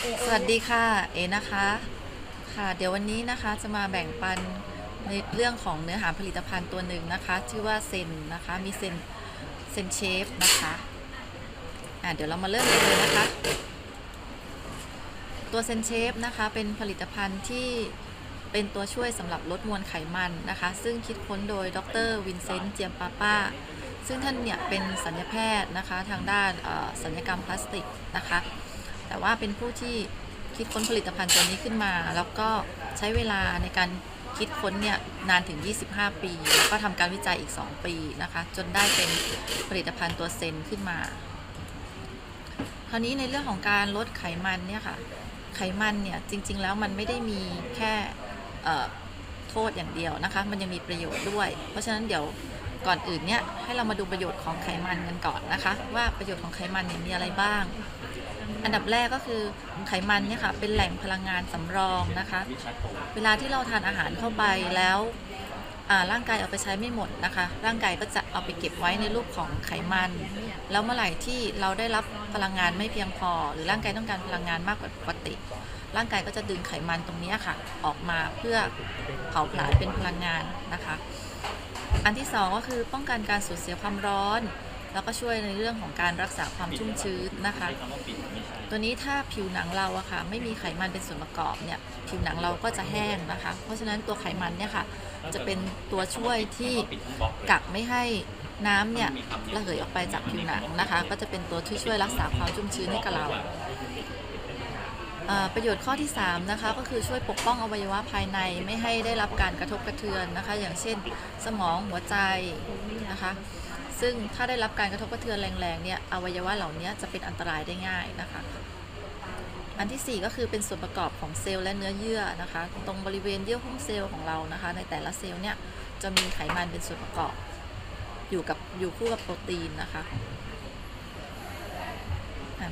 สวัสดีค่ะ เอนะคะ ค่ะ เดี๋ยววันนี้นะคะจะมาแบ่งปันในเรื่องของเนื้อหาผลิตภัณฑ์ตัวหนึ่งนะคะ ชื่อว่าเซนนะคะ มีเซนเซนเชฟนะคะ อะเดี๋ยวเรามาเริ่มกันเลยนะคะ ตัวเซนเชฟนะคะ เป็นผลิตภัณฑ์ที่เป็นตัวช่วยสำหรับลดมวลไขมันนะคะ ซึ่งคิดค้นโดยดรวินเซนต์เจียมปาป้า ซึ่งท่านเนี่ยเป็นสัญญแพทย์นะคะ ทางด้านสัญญกรรมพลาสติกนะคะ แต่ว่าเป็นผู้ที่คิดค้นผลิตภัณฑ์ตัวนี้ขึ้นมา แล้วก็ใช้เวลาในการคิดค้นเนี่ยนานถึง 25 ปี แล้วก็ทำการวิจัยอีก 2 ปีนะคะ จนได้เป็นผลิตภัณฑ์ตัวเซนขึ้นมา คราวนี้ในเรื่องของการลดไขมันเนี่ยค่ะ ไขมันเนี่ยจริง ๆ แล้วมันไม่ได้มีแค่โทษอย่างเดียวนะคะ มันยังมีประโยชน์ด้วย เพราะฉะนั้นเดี๋ยวก่อนอื่นเนี่ยให้เรามาดูประโยชน์ของไขมันกันก่อนนะคะ ว่าประโยชน์ของไขมันเนี่ยมีอะไรบ้าง อันดับแรกก็คือไขมันเนี่ยค่ะเป็นแหล่งพลังงานสำรองนะคะ เวลาที่เราทานอาหารเข้าไปแล้วร่างกายเอาไปใช้ไม่หมดนะคะ ร่างกายก็จะเอาไปเก็บไว้ในรูปของไขมัน แล้วเมื่อไหร่ที่เราได้รับพลังงานไม่เพียงพอ หรือร่างกายต้องการพลังงานมากกว่าปกติ ร่างกายก็จะดึงไขมันตรงนี้ค่ะ ออกมาเพื่อเผาผลาญเป็นพลังงานนะคะ อันที่สองก็คือป้องกันการสูญเสียความร้อน แล้วก็ช่วยในเรื่องของการรักษาความชุ่มชื้นนะคะ ตัวนี้ถ้าผิวหนังเราอะค่ะไม่มีไขมันเป็นส่วนประกอบเนี่ยผิวหนังเราก็จะแห้งนะคะ เพราะฉะนั้นตัวไขมันเนี่ยค่ะจะเป็นตัวช่วยที่กักไม่ให้น้ำเนี่ยระเหยออกไปจากผิวหนังนะคะ ก็จะเป็นตัวที่ช่วยรักษาความชุ่มชื้นให้กับเราประโยชน์ข้อที่3นะคะก็คือช่วยปกป้องอวัยวะภายในไม่ให้ได้รับการกระทบกระเทือนนะคะ อย่างเช่นสมองหัวใจนะคะ ซึ่งถ้าได้รับการกระทบกระเทือนแรงๆเนี่ยอวัยวะเหล่านี้จะเป็นอันตรายได้ง่ายนะคะอันที่ 4 ก็คือเป็นส่วนประกอบของเซลล์และเนื้อเยื่อนะคะ ตรงบริเวณเยื่อหุ้มเซลล์ของเรานะคะ ในแต่ละเซลล์เนี่ยจะมีไขมันเป็นส่วนประกอบ อยู่กับอยู่คู่กับโปรตีนนะคะอะ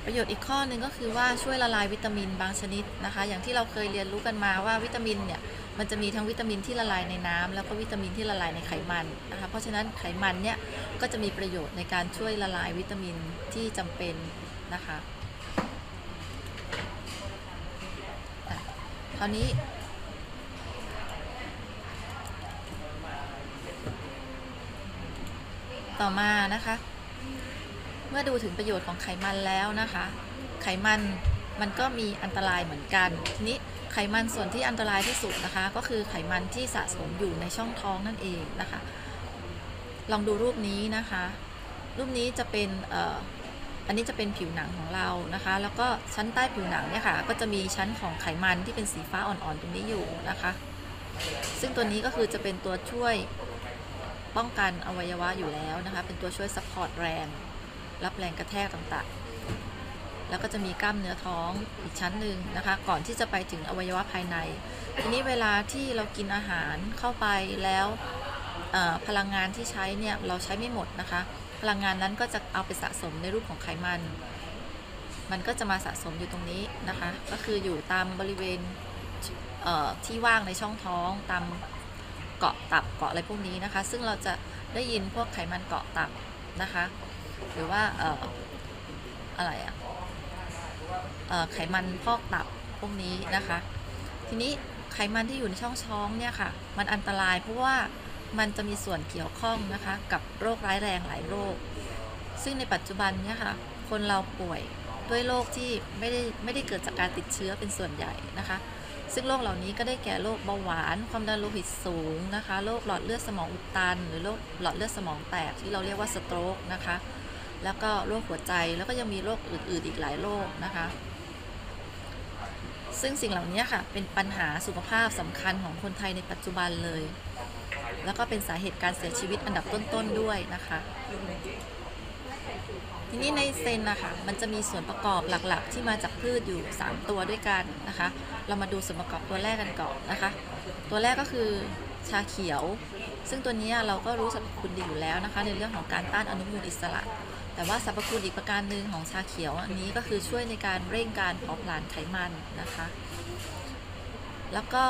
ประโยชน์อีกข้อหนึ่งก็คือว่าช่วยละลายวิตามินบางชนิดนะคะ อย่างที่เราเคยเรียนรู้กันมาว่าวิตามินเนี่ยมันจะมีทั้งวิตามินที่ละลายในน้ำแล้วก็วิตามินที่ละลายในไขมันนะคะเพราะฉะนั้นไขมันเนี่ยก็จะมีประโยชน์ในการช่วยละลายวิตามินที่จำเป็นนะคะคราวนี้ต่อมานะคะ เมื่อดูถึงประโยชน์ของไขมันแล้วนะคะ ไขมันมันก็มีอันตรายเหมือนกันทีนี้ไขมันส่วนที่อันตรายที่สุดนะคะ ก็คือไขมันที่สะสมอยู่ในช่องท้องนั่นเองนะคะ ลองดูรูปนี้นะคะ รูปนี้จะเป็นเอ่ออันนี้จะเป็นผิวหนังของเรานะคะ แล้วก็ชั้นใต้ผิวหนังเนี่ยค่ะ ก็จะมีชั้นของไขมันที่เป็นสีฟ้าอ่อนๆตรงนี้อยู่นะคะ ซึ่งตัวนี้ก็คือจะเป็นตัวช่วยป้องกันอวัยวะอยู่แล้วนะคะ เป็นตัวช่วยซัพพอร์ตแรง รับแรงกระแทกต่างๆ แล้วก็จะมีกล้ามเนื้อท้องอีกชั้นหนึ่งนะคะ ก่อนที่จะไปถึงอวัยวะภายใน ทีนี้เวลาที่เรากินอาหารเข้าไปแล้วพลังงานที่ใช้เนี่ยเราใช้ไม่หมดนะคะ พลังงานนั้นก็จะเอาไปสะสมในรูปของไขมัน มันก็จะมาสะสมอยู่ตรงนี้นะคะ ก็คืออยู่ตามบริเวณเที่ว่างในช่องท้องตามเกาะตับเกาะอะไรพวกนี้นะคะ ซึ่งเราจะได้ยินพวกไขมันเกาะตับนะคะ หรือว่าเอ่ออะไรอะเอ่อไขมันพอกตับพวกนี้นะคะ ทีนี้ไขมันที่อยู่ในช่องท้องเนี่ยค่ะ มันอันตรายเพราะว่ามันจะมีส่วนเกี่ยวข้องนะคะ กับโรคร้ายแรงหลายโรค ซึ่งในปัจจุบันเนี่ยค่ะ คนเราป่วยด้วยโรคที่ไม่ได้ไม่ได้เกิดจากการติดเชื้อเป็นส่วนใหญ่นะคะ ซึ่งโรคเหล่านี้ก็ได้แก่โรคเบาหวาน ความดันโลหิตสูงนะคะ โรคหลอดเลือดสมองอุดตัน หรือโรคหลอดเลือดสมองแตกที่เราเรียกว่าสโตรกนะคะ แล้วก็โรคหัวใจแล้วก็ยังมีโรคอื่น ๆ อีกหลายโรคนะคะ ซึ่งสิ่งเหล่านี้ค่ะ เป็นปัญหาสุขภาพสำคัญของคนไทยในปัจจุบันเลย แล้วก็เป็นสาเหตุการเสียชีวิตอันดับต้น ๆ ด้วยนะคะทีนี้ในเซนนะคะมันจะมีส่วนประกอบหลักๆ ที่มาจากพืชอยู่ 3 ตัวด้วยกันนะคะ เรามาดูส่วนประกอบตัวแรกกันก่อนนะคะ ตัวแรกก็คือชาเขียว ซึ่งตัวนี้เราก็รู้สรรพคุณดีอยู่แล้วนะคะ ในเรื่องของการต้านอนุมูลอิสระ แต่ว่าสรรพคุณอีกประการหนึ่งของชาเขียวอันนี้ก็คือช่วยในการเร่งการเผาผลาญไขมันนะคะ แล้วก็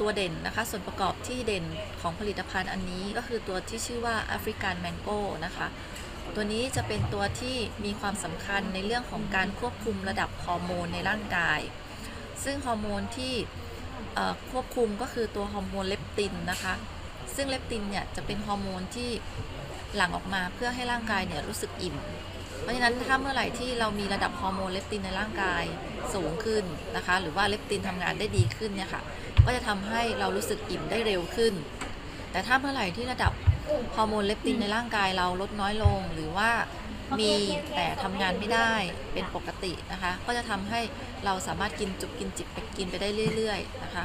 ตัวเด่นนะคะ ส่วนประกอบที่เด่นของผลิตภัณฑ์อันนี้ก็คือตัวที่ชื่อว่าแอฟริกันแมงโก้นะคะตัวนี้จะเป็นตัวที่มีความสำคัญในเรื่องของการควบคุมระดับฮอร์โมนในร่างกาย ซึ่งฮอร์โมนที่ควบคุมก็คือตัวฮอร์โมนเลปตินนะคะ ซึ่งเลปตินเนี่ยจะเป็นฮอร์โมนที่ หลั่งออกมาเพื่อให้ร่างกายเนี่ยรู้สึกอิ่ม เพราะฉะนั้นถ้าเมื่อไหร่ที่เรามีระดับฮอร์โมนเลปตินในร่างกายสูงขึ้นนะคะ หรือว่าเลปตินทำงานได้ดีขึ้นเนี่ยค่ะ ก็จะทำให้เรารู้สึกอิ่มได้เร็วขึ้น แต่ถ้าเมื่อไหร่ที่ระดับฮอร์โมนเลปตินในร่างกายเราลดน้อยลงหรือว่ามีแต่ทำงานไม่ได้เป็นปกตินะคะ ก็จะทำให้เราสามารถกินจุบกินจิบไปกินไปได้เรื่อย ๆ นะคะ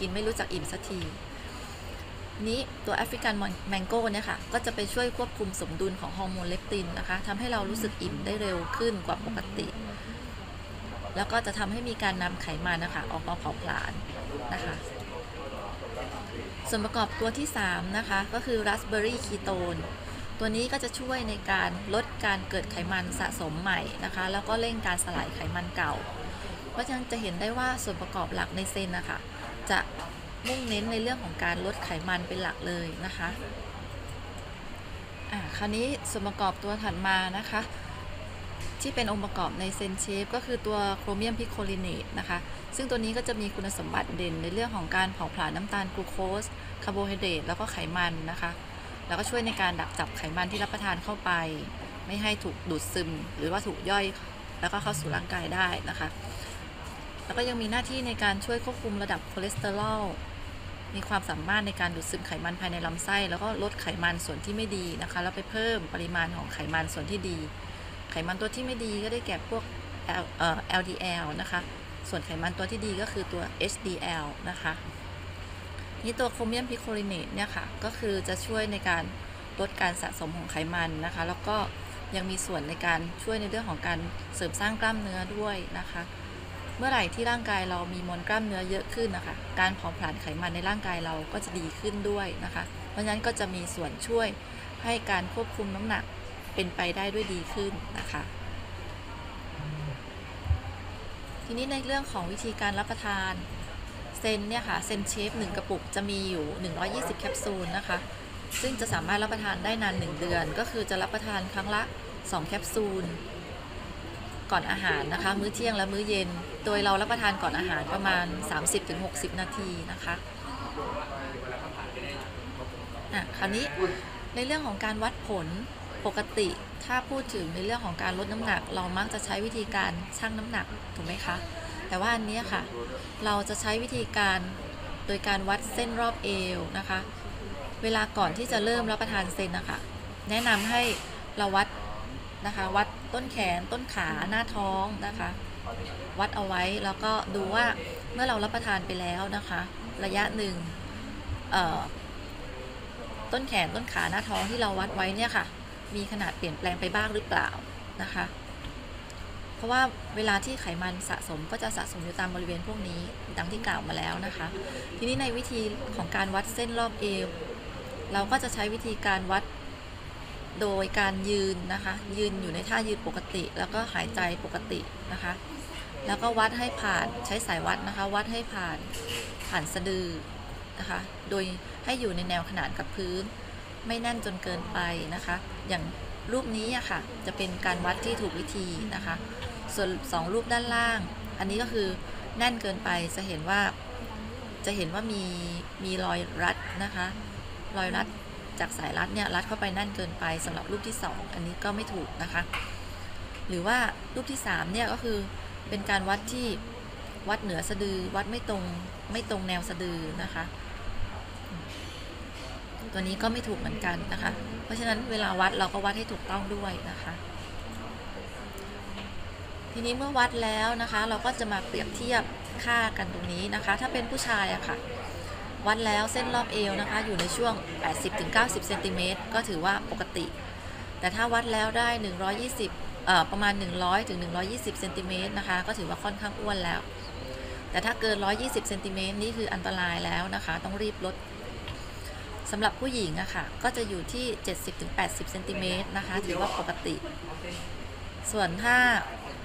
กินไม่รู้จักอิ่มสักที นี้ตัวแอฟริกันแมงโก้เนี่ยค่ะ ก็จะไปช่วยควบคุมสมดุลของฮอร์โมนเลปตินนะคะทำให้เรารู้สึกอิ่มได้เร็วขึ้นกว่าปกติ แล้วก็จะทำให้มีการนำไขมันนะคะ ออกมาเผาผลาญนะคะส่วนประกอบตัวที่ 3 นะคะ ก็คือราสเบอร์รี่คีโตนตัวนี้ก็จะช่วยในการลดการเกิดไขมันสะสมใหม่นะคะ แล้วก็เร่งการสลายไขมันเก่า เพราะฉะนั้นจะเห็นได้ว่าส่วนประกอบหลักในเซนนะคะ จะ มุ่งเน้นในเรื่องของการลดไขมันเป็นหลักเลยนะคะอ่าคราวนี้ส่วนประกอบตัวถัดมานะคะ ที่เป็นองค์ประกอบในเซนเชฟก็คือตัวโครเมียมพิโคลิเนตนะคะ ซึ่งตัวนี้ก็จะมีคุณสมบัติเด่นในเรื่องของการเผาผลาญน้ำตาลกลูโคสคาร์โบไฮเดรตแล้วก็ไขมันนะคะแล้วก็ช่วยในการดักจับไขมันที่รับประทานเข้าไป ไม่ให้ถูกดูดซึม หรือว่าถูกย่อยแล้วก็เข้าสู่ร่างกายได้นะคะ แล้วก็ยังมีหน้าที่ในการช่วยควบคุมระดับคอเลสเตอรอล มีความสามารถในการดูดซึมไขมันภายในลำไส้ แล้วก็ลดไขมันส่วนที่ไม่ดีนะคะ แล้วไปเพิ่มปริมาณของไขมันส่วนที่ดี ไขมันตัวที่ไม่ดีก็ได้แก่พวก LDL นะคะ ส่วนไขมันตัวที่ดีก็คือตัว HDL นะคะนี่ตัวโครเมียมพิโคลิเนตเนี่ยค่ะ ก็คือจะช่วยในการลดการสะสมของไขมันนะคะ แล้วก็ยังมีส่วนในการช่วยในเรื่องของการเสริมสร้างกล้ามเนื้อด้วยนะคะ เมื่อไหร่ที่ร่างกายเรามีมวลกล้ามเนื้อเยอะขึ้นนะคะ การเผาผลาญไขมันในร่างกายเราก็จะดีขึ้นด้วยนะคะ เพราะฉะนั้นก็จะมีส่วนช่วยให้การควบคุมน้ำหนักเป็นไปได้ด้วยดีขึ้นนะคะ ทีนี้ในเรื่องของวิธีการรับประทานเซนเนี่ยค่ะเซนเชฟ1กระปุกจะมีอยู่ 120 แคปซูลนะคะ ซึ่งจะสามารถรับประทานได้นาน 1 เดือน ก็คือจะรับประทานครั้งละ 2 แคปซูล ก่อนอาหารนะคะ มื้อเที่ยงและมื้อเย็น โดยเรารับประทานก่อนอาหารประมาณ 30-60 นาทีนะคะอะคราวนี้ในเรื่องของการวัดผลปกติ ถ้าพูดถึงในเรื่องของการลดน้ำหนัก เรามักจะใช้วิธีการชั่งน้ำหนักถูกไหมคะ แต่ว่าอันนี้ค่ะ เราจะใช้วิธีการโดยการวัดเส้นรอบเอวนะคะ เวลาก่อนที่จะเริ่มรับประทานเซนนะคะแนะนำให้เราวัดนะคะวัด ต้นแขนต้นขาหน้าท้องนะคะ วัดเอาไว้แล้วก็ดูว่าเมื่อเรารับประทานไปแล้วนะคะ ระยะหนึ่งเอ่อต้นแขนต้นขาหน้าท้องที่เราวัดไว้เนี่ยค่ะ มีขนาดเปลี่ยนแปลงไปบ้างหรือเปล่านะคะ เพราะว่าเวลาที่ไขมันสะสมก็จะสะสมอยู่ตามบริเวณพวกนี้ดังที่กล่าวมาแล้วนะคะ ทีนี้ในวิธีของการวัดเส้นรอบเอวเราก็จะใช้วิธีการวัด โดยการยืนนะคะ ยืนอยู่ในท่ายืนปกติ แล้วก็หายใจปกตินะคะ แล้วก็วัดให้ผ่านใช้สายวัดนะคะ วัดให้ผ่านผ่านสะดือนะคะ โดยให้อยู่ในแนวขนานกับพื้น ไม่แน่นจนเกินไปนะคะ อย่างรูปนี้อะค่ะ จะเป็นการวัดที่ถูกวิธีนะคะ ส่วนสองรูปด้านล่าง อันนี้ก็คือแน่นเกินไปจะเห็นว่าจะเห็นว่ามีมีรอยรัดนะคะ รอยรัด จากสายรัดเนี่ยรัดเข้าไปแน่นเกินไปสำหรับรูปที่ 2 อันนี้ก็ไม่ถูกนะคะ หรือว่ารูปที่3เนี่ยก็คือเป็นการวัดที่วัดเหนือสะดือวัดไม่ตรงไม่ตรงแนวสะดือนะคะ ตัวนี้ก็ไม่ถูกเหมือนกันนะคะ เพราะฉะนั้นเวลาวัดเราก็วัดให้ถูกต้องด้วยนะคะ ทีนี้เมื่อวัดแล้วนะคะ เราก็จะมาเปรียบเทียบค่ากันตรงนี้นะคะ ถ้าเป็นผู้ชายอะค่ะ วัดแล้วเส้นรอบเอวนะคะ อยู่ในช่วง 80-90เซนติเมตรก็ถือว่าปกติ แต่ถ้าวัดแล้วได้ 120เอ่อประมาณ 100ถึง120เซนติเมตรนะคะ ก็ถือว่าค่อนข้างอ้วนแล้ว แต่ถ้าเกิน 120เซนติเมตรนี่คืออันตรายแล้วนะคะ ต้องรีบลดสำหรับผู้หญิงอะค่ะ ก็จะอยู่ที่ 70-80เซนติเมตรนะคะ ถือว่าปกติ ส่วนถ้า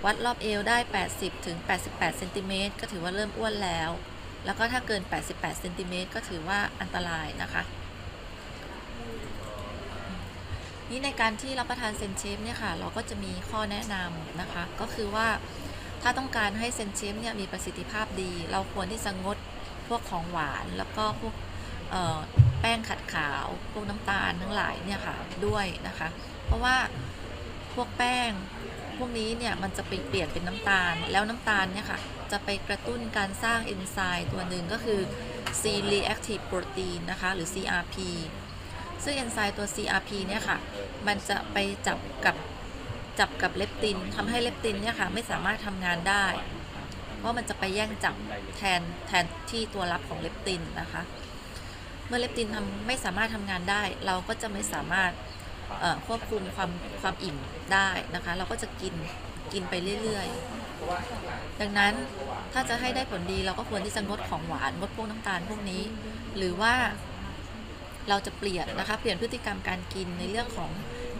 วัดรอบเอวได้ 80ถึง88เซนติเมตรก็ถือว่าเริ่มอ้วนแล้ว แล้วก็ถ้าเกิน 88เซนติเมตรก็ถือว่าอันตรายนะคะ นี่ในการที่รับประทานเซนเชฟเนี่ยค่ะ เราก็จะมีข้อแนะนำนะคะ ก็คือว่าถ้าต้องการให้เซนเชฟเนี่ยมีประสิทธิภาพดี เราควรที่จะงดพวกของหวาน แล้วก็พวกแป้งขัดขาว พวกน้ำตาลทั้งหลายเนี่ยค่ะด้วยนะคะ เพราะว่าพวกแป้ง พวกนี้เนี่ยมันจะไปเปลี่ยนเป็นน้ำตาล แล้วน้ำตาลเนี่ยค่ะจะไปกระตุ้นการสร้างเอนไซม์ตัวหนึ่งก็คือ C reactive protein นะคะหรือ CRP ซึ่งเอนไซม์ตัว CRP เนี่ยค่ะมันจะไปจับกับจับกับเลปตินทำให้เลปตินเนี่ยค่ะไม่สามารถทำงานได้ เพราะมันจะไปแย่งจับแทนแทนที่ตัวรับของเลปตินนะคะ เมื่อเลปตินทำไม่สามารถทำงานได้ เราก็จะไม่สามารถ ควบคุมความความอิ่มได้นะคะ เราก็จะกินกินไปเรื่อยๆ ดังนั้นถ้าจะให้ได้ผลดีเราก็ควรที่จะงดของหวานงดพวกน้ำตาลพวกนี้ หรือว่าเราจะเปลี่ยนนะคะ เปลี่ยนพฤติกรรมการกินในเรื่องของ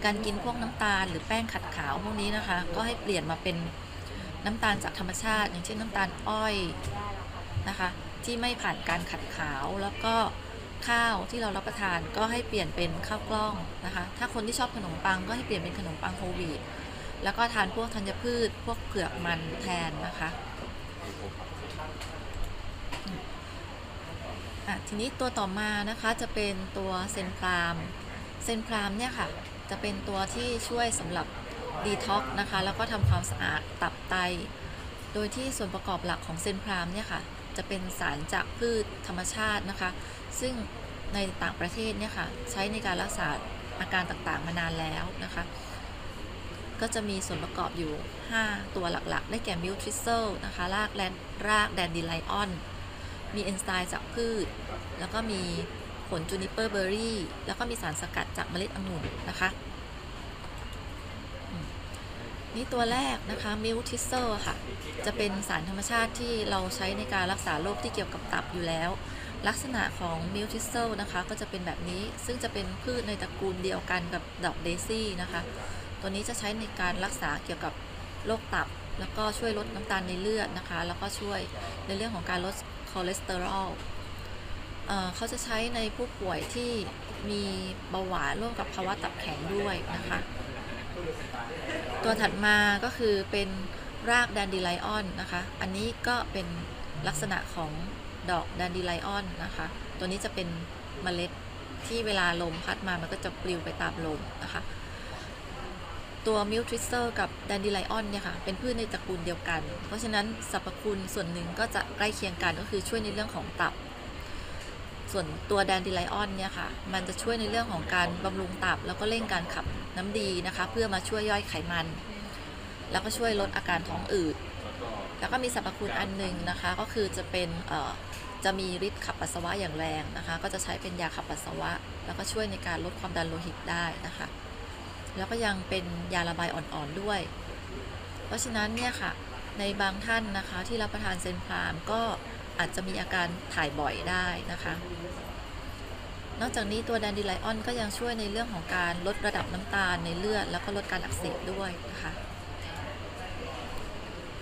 การกินพวกน้ำตาล หรือแป้งขัดขาวพวกนี้นะคะ ก็ให้เปลี่ยนมาเป็นน้ำตาลจากธรรมชาติ อย่างเช่นน้ำตาลอ้อยนะคะ ที่ไม่ผ่านการขัดขาวแล้วก็ ข้าวที่เรารับประทานก็ให้เปลี่ยนเป็นข้าวกล้องนะคะ ถ้าคนที่ชอบขนมปังก็ให้เปลี่ยนเป็นขนมปังโฮลวีตแล้วก็ทานพวกธัญพืช พวกเผือกมันแทนนะคะอะทีนี้ตัวต่อมานะคะจะเป็นตัวเซนพรามเซนพรามเนี่ยค่ะจะเป็นตัวที่ช่วยสำหรับดีท็อกนะคะแล้วก็ทำความสะอาดตับไต โดยที่ส่วนประกอบหลักของเซนพรามเนี่ยค่ะ จะเป็นสารจากพืชธรรมชาตินะคะ ซึ่งในต่างประเทศเนี่ยค่ะใช้ในการรักษาอาการต่างๆมานานแล้วนะคะ ก็จะมีส่วนประกอบอยู่ 5 ตัวหลักๆ ได้แก่มิลทริเซลนะคะรากแลนรากแดนดิไลออน มีเอนไซม์จากพืช แล้วก็มีผลจูนิเปอร์เบอร์รี่ แล้วก็มีสารสกัดจากเมล็ดองุ่นนะคะ นี่ตัวแรกนะคะมิลทิเซอร์ค่ะ จะเป็นสารธรรมชาติที่เราใช้ในการรักษาโรคที่เกี่ยวกับตับอยู่แล้ว ลักษณะของมิลทิเซลนะคะ ก็จะเป็นแบบนี้ซึ่งจะเป็นพืชในตระกูลเดียวกันกับดอกเดซี่นะคะ ตัวนี้จะใช้ในการรักษาเกี่ยวกับโรคตับ แล้วก็ช่วยลดน้ำตาลในเลือดนะคะ แล้วก็ช่วยในเรื่องของการลดคอเลสเตอรอลเอ่อเขาจะใช้ในผู้ป่วยที่มีเบาหวานร่วมกับภาวะตับแข็งด้วยนะคะ ตัวถัดมาก็คือเป็นรากแดนดิไลออนนะคะ อันนี้ก็เป็นลักษณะของดอกแดนดิไลออนนะคะ ตัวนี้จะเป็นเมล็ดที่เวลาลมพัดมา มันก็จะปลิวไปตามลมนะคะ ตัวมิลทริเซอร์กับแดนดิไลออนเนี่ยค่ะ เป็นพืชในตระกูลเดียวกัน เพราะฉะนั้นสรรพคุณส่วนหนึ่งก็จะใกล้เคียงกันก็คือช่วยในเรื่องของตับ ส่วนตัวแดนดิไลออนเนี่ยค่ะ มันจะช่วยในเรื่องของการบำรุงตับ แล้วก็เร่งการขับน้ำดีนะคะ เพื่อมาช่วยย่อยไขมัน แล้วก็ช่วยลดอาการท้องอืด แล้วก็มีสรรพคุณอันหนึ่งนะคะ ก็คือจะเป็นเอ่อจะมีฤทธิ์ขับปัสสาวะอย่างแรงนะคะ ก็จะใช้เป็นยาขับปัสสาวะ แล้วก็ช่วยในการลดความดันโลหิตได้นะคะ แล้วก็ยังเป็นยาระบายอ่อนๆด้วย เพราะฉะนั้นเนี่ยค่ะ ในบางท่านนะคะที่รับประทานเซนพรามก็ อาจจะมีอาการถ่ายบ่อยได้นะคะ นอกจากนี้ตัวแดนดิไลออนก็ยังช่วยในเรื่องของการลดระดับน้ำตาลในเลือด แล้วก็ลดการอักเสบด้วยนะคะ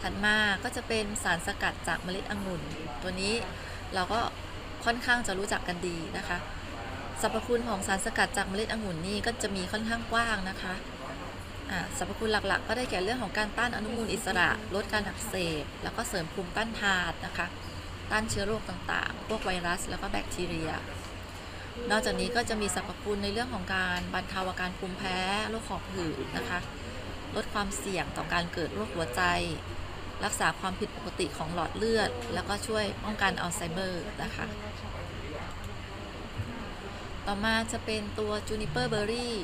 ถัดมาก็จะเป็นสารสกัดจากเมล็ดองุ่น ตัวนี้เราก็ค่อนข้างจะรู้จักกันดีนะคะสรรพคุณของสารสกัดจากเมล็ดองุ่นนี่ก็จะมีค่อนข้างกว้างนะคะสรรพคุณหลักๆ ก็ได้แก่เรื่องของการต้านอนุมูลอิสระ ลดการอักเสบ แล้วก็เสริมภูมิต้านทานนะคะ ต้านเชื้อโรคต่างๆ พวกไวรัสแล้วก็แบคทีเรีย นอกจากนี้ก็จะมีสรรพคุณในเรื่องของการบรรเทาอาการภูมิแพ้โรคหอบหืดนะคะ ลดความเสี่ยงต่อการเกิดโรคหัวใจ รักษาความผิดปกติของหลอดเลือด แล้วก็ช่วยป้องกันอัลไซเมอร์นะคะ ต่อมาจะเป็นตัวจูนิเปอร์เบอร์รี่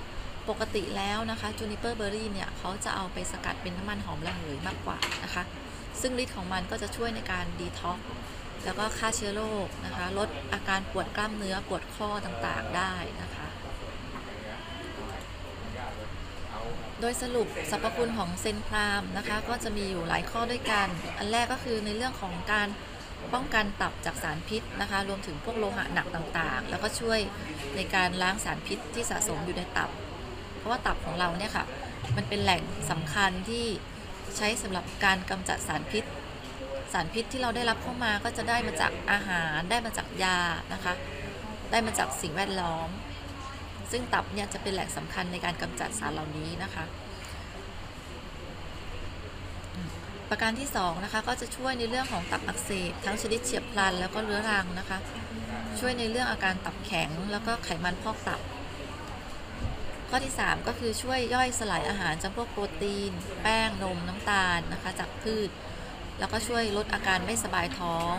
ปกติแล้วนะคะจูนิเปอร์เบอร์รี่เนี่ยเขาจะเอาไปสกัดเป็นน้ำมันหอมระเหยมากกว่านะคะ ซึ่งฤทธิ์ของมันก็จะช่วยในการดีท็อก แล้วก็ฆ่าเชื้อโรคนะคะ ลดอาการปวดกล้ามเนื้อปวดข้อต่างๆได้นะคะ โดยสรุปสรรพคุณของเซนพรามนะคะ ก็จะมีอยู่หลายข้อด้วยกัน อันแรกก็คือในเรื่องของการป้องกันตับจากสารพิษนะคะ รวมถึงพวกโลหะหนักต่างๆ แล้วก็ช่วยในการล้างสารพิษที่สะสมอยู่ในตับ เพราะว่าตับของเราเนี่ยค่ะ มันเป็นแหล่งสำคัญที่ใช้สำหรับการกำจัดสารพิษ สารพิษที่เราได้รับเข้ามาก็จะได้มาจากอาหารได้มาจากยานะคะ ได้มาจากสิ่งแวดล้อม ซึ่งตับเนี่ยจะเป็นแหล่งสำคัญในการกำจัดสารเหล่านี้นะคะ ประการที่2นะคะก็จะช่วยในเรื่องของตับอักเสบทั้งชนิดเฉียบพลันแล้วก็เรื้อรังนะคะ ช่วยในเรื่องอาการตับแข็งแล้วก็ไขมันพอกตับข้อที่ 3 ก็คือช่วยย่อยสลายอาหารจำพวกโปรตีน แป้งนมน้ำตาลนะคะ จากพืช แล้วก็ช่วยลดอาการไม่สบายท้อง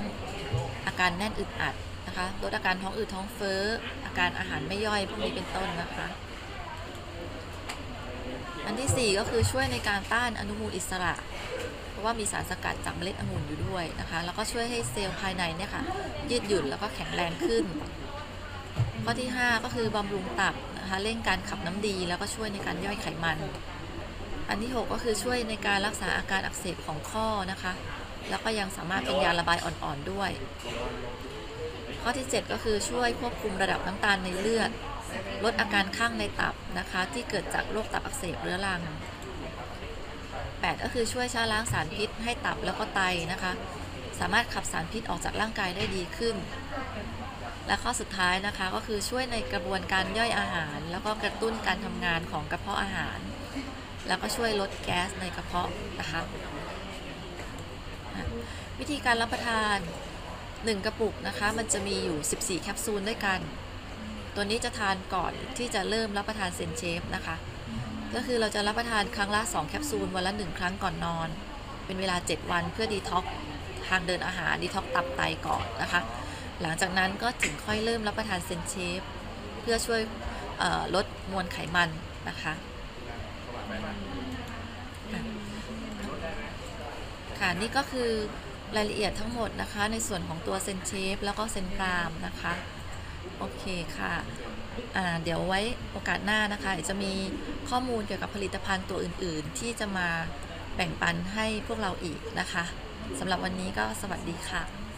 อาการแน่นอึดอัดนะคะ ลดอาการท้องอืดท้องเฟ้อ อาการอาหารไม่ย่อยพวกนี้เป็นต้นนะคะ อันที่ 4 ก็คือช่วยในการต้านอนุมูลอิสระ เพราะว่ามีสารสกัดจากเมล็ดองุ่นอยู่ด้วยนะคะ แล้วก็ช่วยให้เซลล์ภายในเนี่ยค่ะยืดหยุ่นแล้วก็แข็งแรงขึ้น ข้อที่ 5 ก็คือบำรุงตับนะคะเร่งการขับน้ำดีแล้วก็ช่วยในการย่อยไขมัน อันที่ 6 ก็คือช่วยในการรักษาอาการอักเสบของข้อนะคะ แล้วก็ยังสามารถเป็นยาระบายอ่อนๆด้วย ข้อที่ 7 ก็คือช่วยควบคุมระดับน้ำตาลในเลือด ลดอาการข้างในตับนะคะ ที่เกิดจากโรคตับอักเสบเรื้อรัง 8 ก็คือช่วยชะล้างสารพิษให้ตับแล้วก็ไตนะคะ สามารถขับสารพิษออกจากร่างกายได้ดีขึ้น และข้อสุดท้ายนะคะก็คือช่วยในกระบวนการย่อยอาหาร แล้วก็กระตุ้นการทำงานของกระเพาะอาหาร แล้วก็ช่วยลดแก๊สในกระเพาะนะคะวิธีการรับประทาน 1 กระปุกนะคะ มันจะมีอยู่ 14 แคปซูลด้วยกัน ตัวนี้จะทานก่อนที่จะเริ่มรับประทานเซนเชฟนะคะ ก็คือเราจะรับประทานครั้งละ 2 แคปซูลวันละ 1 ครั้งก่อนนอน เป็นเวลา 7 วันเพื่อดีท็อกทางเดินอาหารดีท็อกตับไตก่อนนะคะ หลังจากนั้นก็ถึงค่อยเริ่มรับประทานเซนเชฟ เพื่อช่วยลดมวลไขมันนะคะ ค่ะนี่ก็คือรายละเอียดทั้งหมดนะคะในส่วนของตัวเซนเชฟแล้วก็เซนพรามนะคะโอเคค่ะเดี๋ยวไว้โอกาสหน้านะคะจะมีข้อมูลเกี่ยวกับผลิตภัณฑ์ตัวอื่น ๆ ที่จะมาแบ่งปันให้พวกเราอีกนะคะสำหรับวันนี้ก็สวัสดีค่ะ